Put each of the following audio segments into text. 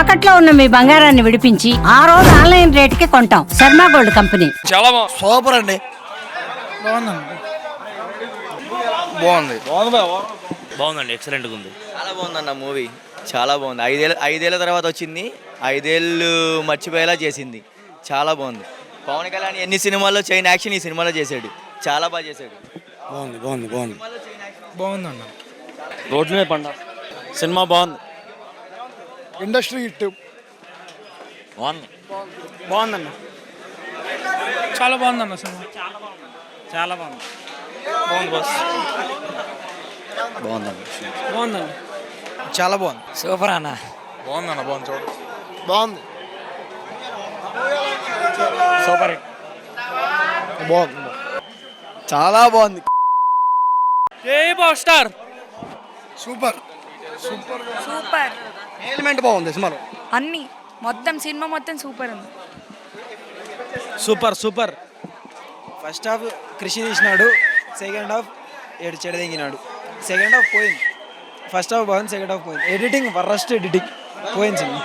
తాకట్లో ఉన్న మీ బంగారాన్ని విడిపించి ఆ రోజు ఆన్లైన్ రేటుకి కొంటాం. Sharma gold company. చాలా బాగుంది. సూపర్ అండి. బాగుంది. బాగుందండి ఎక్సలెంట్గా ఉంది. చాలా బాగుందన్న మూవీ. చాలా బాగుంది. ఐదేళ్ళ ఐదేళ్ళ తర్వాత వచ్చింది. ఐదేళ్ళు మర్చిపోయేలా చేసింది. చాలా బాగుంది. పవన్ కళ్యాణ్ ఎన్ని సినిమాల్లో చైన్ యాక్షన్ ఈ సినిమాలో చేశాడు. చాలా బాగా చేశాడు. బాగుంది బాగుంది బాగుంది. బాగుందన్న రోడ్ల మీద పండ సినిమా బాగుంది. Industry hit. బాగుంది. బాగుందన్న. చాలా బాగుందన్న సినిమా. చాలా బాగుంది. బాగుంది బస్ బాగుందండి బాగుందన్న. చాలా బాగుంది. సూపర్ అన్న. బాగుందన్న బాగుంది చూడు. బాగుంది. సూపర్ బాగుంది. చాలా బాగుంది. ఏ power star super super. Element బాగుంది సినిమాలో. అన్ని. మొత్తం సినిమా మొత్తం సూపర్ ఉంది. Super super. ఫస్ట్ హాఫ్ కృషి తీసినాడు సెకండ్ హాఫ్ ఏడు చెడదెంగినాడు సెకండ్ హాఫ్ పోయింది. ఫస్ట్ హాఫ్ బాగుంది సెకండ్ హాఫ్ పోయింది. ఎడిటింగ్ వరస్ట్ ఎడిటింగ్ పోయింది సినిమా.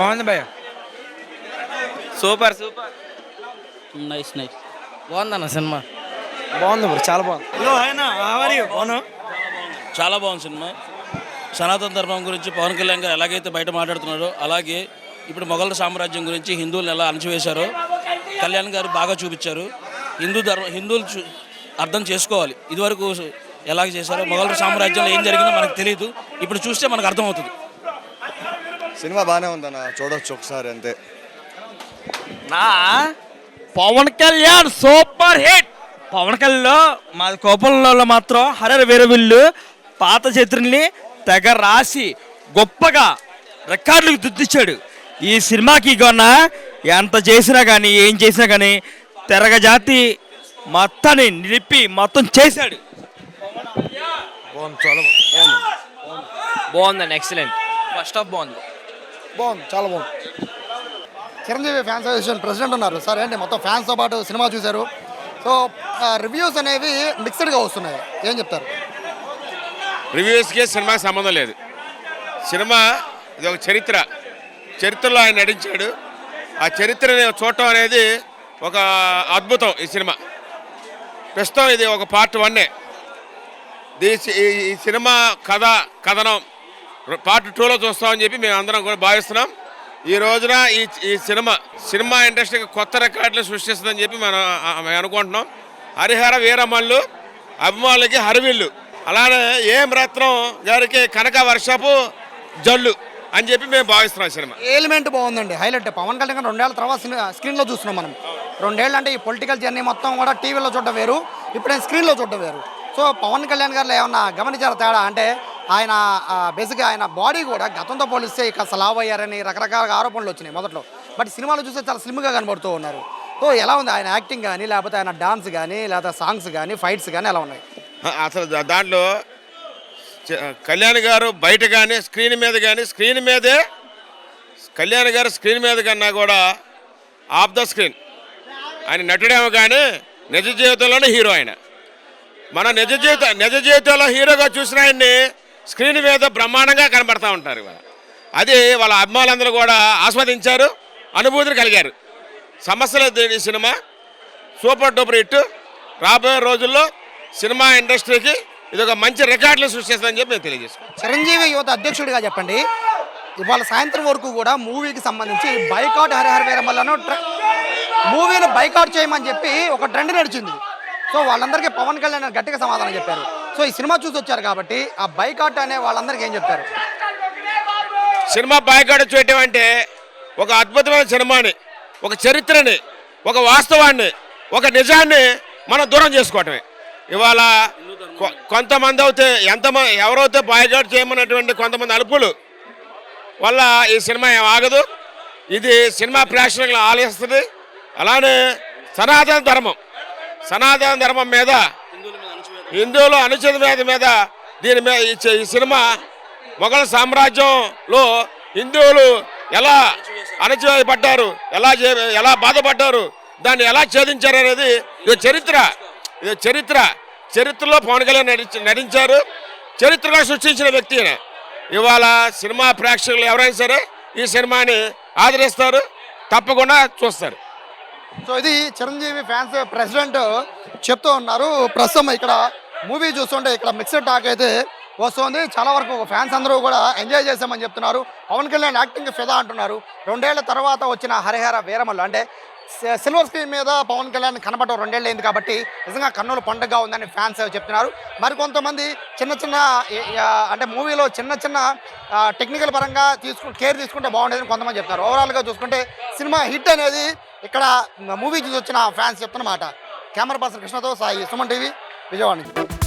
బాగుంది భయ సూపర్ సూపర్. నైస్ నైస్ బాగుందన్న సినిమా. బాగుంది బ్రో చాలా బాగుంది. హలో ఆయన అవును చాలా బాగుంది సినిమా. సనాతన ధర్మం గురించి పవన్ కళ్యాణ్ గారు ఎలాగైతే బయట మాట్లాడుతున్నారో అలాగే ఇప్పుడు మొఘల్ సామ్రాజ్యం గురించి హిందువులను ఎలా అణచివేశారో కళ్యాణ్ గారు బాగా చూపించారు. హిందూ ధర్మ హిందువులు చూ- అర్థం చేసుకోవాలి. ఇదివరకు ఎలాగ చేశారో మొఘల్ సామ్రాజ్యంలో ఏం జరిగిందో మనకు తెలియదు ఇప్పుడు చూస్తే మనకు అర్థమవుతుంది. సినిమా బాగానే ఉందన్న చూడొచ్చు ఒకసారి అంతే. నా పవన్ కళ్యాణ్ సూపర్ హిట్! పవన్ కళ్యాణ్ మా కోపంలో మాత్రం హరర్ వీరవిల్లు పాత చరిత్రని తెగ రాసి గొప్పగా రికార్డులకు దుద్దిచ్చాడు. ఈ సినిమాకి కొన్న ఎంత చేసినా కానీ ఏం చేసినా కానీ తెరగ జాతి మొత్తాన్ని నిలిపి మొత్తం చేశాడు. బాగుంది చాలా బాగుంది. బాగుందండి ఎక్సలెంట్. ఫస్ట్ హాఫ్ బాగుంది. బాగుంది చాలా బాగుంది. చిరంజీవి ఫ్యాన్స్ అసోసియేషన్ ప్రెసిడెంట్ ఉన్నారు. సార్ ఏంటి మొత్తం ఫ్యాన్స్తో పాటు సినిమా చూశారు. సో రివ్యూస్ అనేవి మిక్స్డ్గా వస్తున్నాయి. ఏం చెప్తారు? రివ్యూస్కి సినిమాకి సంబంధం లేదు. సినిమా ఇది ఒక చరిత్ర. చరిత్రలో ఆయన నటించాడు. ఆ చరిత్రని చూడటం అనేది ఒక అద్భుతం ఈ సినిమా. ప్రస్తుతం ఇది ఒక పార్ట్ వన్నే. దీ ఈ- సినిమా కథ కథనం పార్ట్ టూలో చూస్తామని చెప్పి మేము అందరం కూడా భావిస్తున్నాం. ఈ రోజున ఈ ఈ సినిమా సినిమా ఇండస్ట్రీకి కొత్త రికార్డులు సృష్టిస్తుందని చెప్పి మనం మేము అనుకుంటున్నాం. హరిహర వీరమల్లు అభిమానులకి హరివిల్లు. అలానే ఏం రత్నం గారికి కనక వర్షపు జల్లు అని చెప్పి మేము భావిస్తున్నాం సినిమా. ఎలిమెంట్ బాగుందండి? హైలైట్. పవన్ కళ్యాణ్ గారు రెండేళ్ళ తర్వాత స్క్రీన్లో చూస్తున్నాం మనం. రెండేళ్ళు అంటే ఈ పొలిటికల్ జర్నీ మొత్తం కూడా టీవీలో చూడటం వేరు ఇప్పుడు స్క్రీన్లో చూడడం వేరు. సో పవన్ కళ్యాణ్ గారు ఏమన్నా గమనించారు తేడా? అంటే ఆయన బేసిక్గా ఆయన బాడీ కూడా గతంతో పోలిస్తే ఇక లావ్ అయ్యారని రకరకాల ఆరోపణలు వచ్చినాయి మొదట్లో. బట్ సినిమాలో చూస్తే చాలా స్లిమ్గా కనబడుతూ ఉన్నారు. సో ఎలా ఉంది? ఆయన యాక్టింగ్ కానీ లేకపోతే ఆయన డాన్స్ కానీ లేకపోతే సాంగ్స్ కానీ ఫైట్స్ కానీ ఎలా ఉన్నాయి? అసలు దాంట్లో కళ్యాణ్ గారు బయట కానీ స్క్రీన్ మీద కానీ స్క్రీన్ మీదే కళ్యాణ్ గారు స్క్రీన్ మీద కన్నా కూడా ఆఫ్ ద స్క్రీన్. ఆయన నటుడేమో కానీ నిజ జీవితంలోనే హీరో ఆయన. మన నిజ జీవిత నిజ జీవితంలో హీరోగా చూసిన ఆయన్ని స్క్రీన్ మీద బ్రహ్మాండంగా కనబడతా ఉంటారు ఇవాళ. అది వాళ్ళ అభిమానులందరూ కూడా ఆస్వాదించారు అనుభూతిని కలిగారు. సమస్యలు ఈ సినిమా? సూపర్ డూపర్ హిట్ రాబోయే రోజుల్లో సినిమా ఇండస్ట్రీకి ఇది ఒక మంచి రికార్డులు సృష్టిస్తుందని చెప్పి మేము తెలియజేసుకుంటాం చిరంజీవి యువత అధ్యక్షుడిగా చెప్పండి. ఇవాళ సాయంత్రం వరకు కూడా మూవీకి సంబంధించి బైకాట్ హరిహర వీరమల్లను మూవీని బైకాట్ చేయమని చెప్పి ఒక ట్రెండ్ నడిచింది. సో వాళ్ళందరికీ పవన్ కళ్యాణ్ గట్టిగా సమాధానం చెప్పారు. సో ఈ సినిమా చూసి వచ్చారు కాబట్టి ఆ బైకాట్ అనే వాళ్ళందరికీ ఏం చెప్తారు సినిమా బాయ్కాట్ చేయటం అంటే ఒక అద్భుతమైన సినిమాని ఒక చరిత్రని ఒక వాస్తవాన్ని ఒక నిజాన్ని మనం దూరం చేసుకోవటమే. ఇవాళ కొంతమంది అయితే ఎంతమంది ఎవరైతే బాయ్కాట్ చేయమన్నటువంటి కొంతమంది అలుపులు వల్ల ఈ సినిమా ఏం ఆగదు. ఇది సినిమా ప్రేక్షకులను ఆలయిస్తుంది. అలానే సనాతన ధర్మం. సనాతన ధర్మం మీద హిందువులు అనుచిత మీద మీద దీని మీద ఈ ఈ సినిమా మొఘల్ సామ్రాజ్యంలో హిందువులు ఎలా అణచివేయబడ్డారు ఎలా చే- ఎలా బాధపడ్డారు దాన్ని ఎలా ఛేదించారు అనేది ఇది చరిత్ర. ఇది చరిత్ర. చరిత్రలో పవన్ కళ్యాణ్ నటించారు. చరిత్రగా సృష్టించిన వ్యక్తి ఇవాళ సినిమా ప్రేక్షకులు ఎవరైనా సరే ఈ సినిమాని ఆదరిస్తారు తప్పకుండా చూస్తారు. సో ఇది చిరంజీవి ఫ్యాన్స్ ప్రెసిడెంట్ చెప్తూ ఉన్నారు. ప్రస్తుతం ఇక్కడ మూవీ చూస్తుంటే ఇక్కడ మిక్సర్ టాక్ అయితే వస్తుంది. చాలా వరకు ఫ్యాన్స్ అందరూ కూడా ఎంజాయ్ చేశామని చెప్తున్నారు. పవన్ కళ్యాణ్ యాక్టింగ్ ఫిదా అంటున్నారు. రెండేళ్ళ తర్వాత వచ్చిన హరిహర వీరమల్లు అంటే సిల్వర్ స్క్రీన్ మీద పవన్ కళ్యాణ్ కనబడటం రెండేళ్ళు అయింది కాబట్టి నిజంగా కన్నుల పండుగ ఉందని ఫ్యాన్స్ చెప్తున్నారు. మరికొంతమంది చిన్న చిన్న అంటే మూవీలో చిన్న చిన్న టెక్నికల్ పరంగా తీసుకు కేర్ తీసుకుంటే బాగుండేదని కొంతమంది చెప్తున్నారు. ఓవరాల్గా చూసుకుంటే సినిమా హిట్ అనేది ఇక్కడ మూవీ చూసి వచ్చిన ఫ్యాన్స్ చెప్తున్నమాట. కెమెరా పర్సన్ కృష్ణతో సాయి సుమన్ టీవీ విజయవాడ నుంచి.